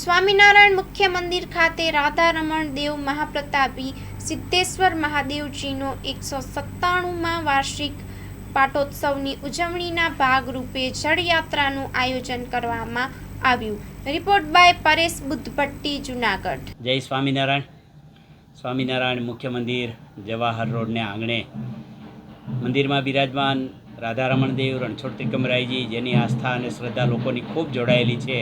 સ્વામિનારાયણ મુખ્ય મંદિર ખાતે રાધારમણ દેવ મહાપ્રતાપી સિદ્ધેશ્વર મહાદેવજીનો એકસો સત્તાણુંમાં વાર્ષિક પાટોત્સવની ઉજવણીના ભાગરૂપે જળયાત્રાનું આયોજન કરવામાં આવ્યું. Report by Paresh Buddhbhatti, Junagadh. જય સ્વામિનારાયણ. સ્વામિનારાયણ મુખ્ય મંદિર જવાહર રોડને આંગણે મંદિરમાં બિરાજમાન રાધારમણ દેવ, રણછોડ ત્રિકમરાયજી જેની આસ્થા અને શ્રદ્ધા લોકોની ખૂબ જોડાયેલી છે,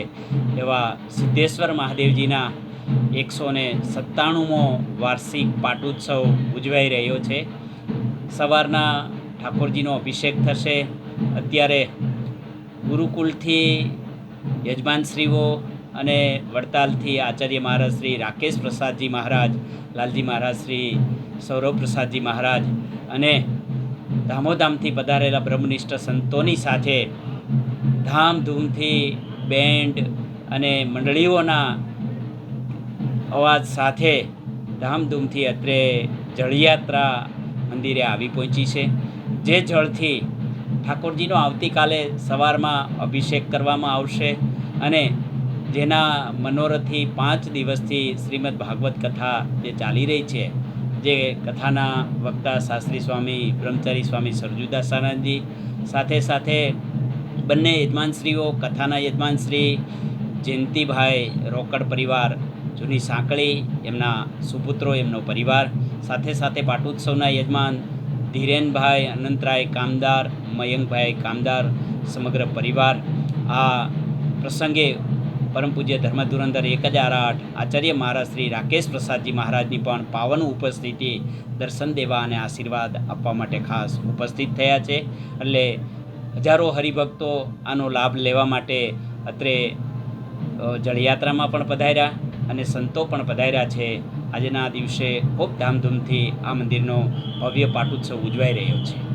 એવા સિદ્ધેશ્વર મહાદેવજીના એકસો ને સત્તાણુંમો વાર્ષિક પાટોત્સવ ઉજવાઈ રહ્યો છે. સવારના ઠાકોરજીનો અભિષેક થશે. અત્યારે ગુરુકુલથી યજમાનશ્રીઓ અને વડતાલથી આચાર્ય મહારાજ શ્રી રાકેશ પ્રસાદજી મહારાજ, લાલજી મહારાજ શ્રી સૌરભ પ્રસાદજી મહારાજ અને ધામોધામથી પધારેલા બ્રહ્મનિષ્ઠ સંતોની સાથે ધામધૂમથી બેન્ડ અને મંડળીઓના અવાજ સાથે ધામધૂમથી અત્રે જળયાત્રા મંદિરે આવી પહોંચી છે. જે જળથી ઠાકોરજીનો આવતીકાલે સવારમાં અભિષેક કરવામાં આવશે અને જેના મનોરથી પાંચ દિવસથી શ્રીમદ ભાગવત કથા જે ચાલી રહી છે જે કથાના વક્તા શાસ્ત્રી સ્વામી, બ્રહ્મચારી સ્વામી સરજુદાસ સાનંદજી, સાથે સાથે બંને યજમાનશ્રીઓ, કથાના યજમાનશ્રી જયંતિભાઈ રોકડ પરિવાર, જૂની સાંકળી, એમના સુપુત્રો, એમનો પરિવાર, સાથે સાથે પાટોત્સવના યજમાન ધીરેનભાઈ અનંતરાય કામદાર, મયંકભાઈ કામદાર સમગ્ર પરિવાર. આ પ્રસંગે પરમ પૂજ્ય ધર્મધુરંધર એક હજાર આઠ આચાર્ય મહારાજ શ્રી રાકેશ પ્રસાદજી મહારાજની પણ પાવન ઉપસ્થિતિ દર્શન દેવા અને આશીર્વાદ આપવા માટે ખાસ ઉપસ્થિત થયા છે. એટલે હજારો હરિભક્તો આનો લાભ લેવા માટે અત્રે જળયાત્રામાં પણ પધાર્યા અને સંતો પણ પધાર્યા છે. આજના દિવસે ખૂબ ધામધૂમથી આ મંદિરનો ભવ્ય પાટોત્સવ ઉજવાઈ રહ્યો છે.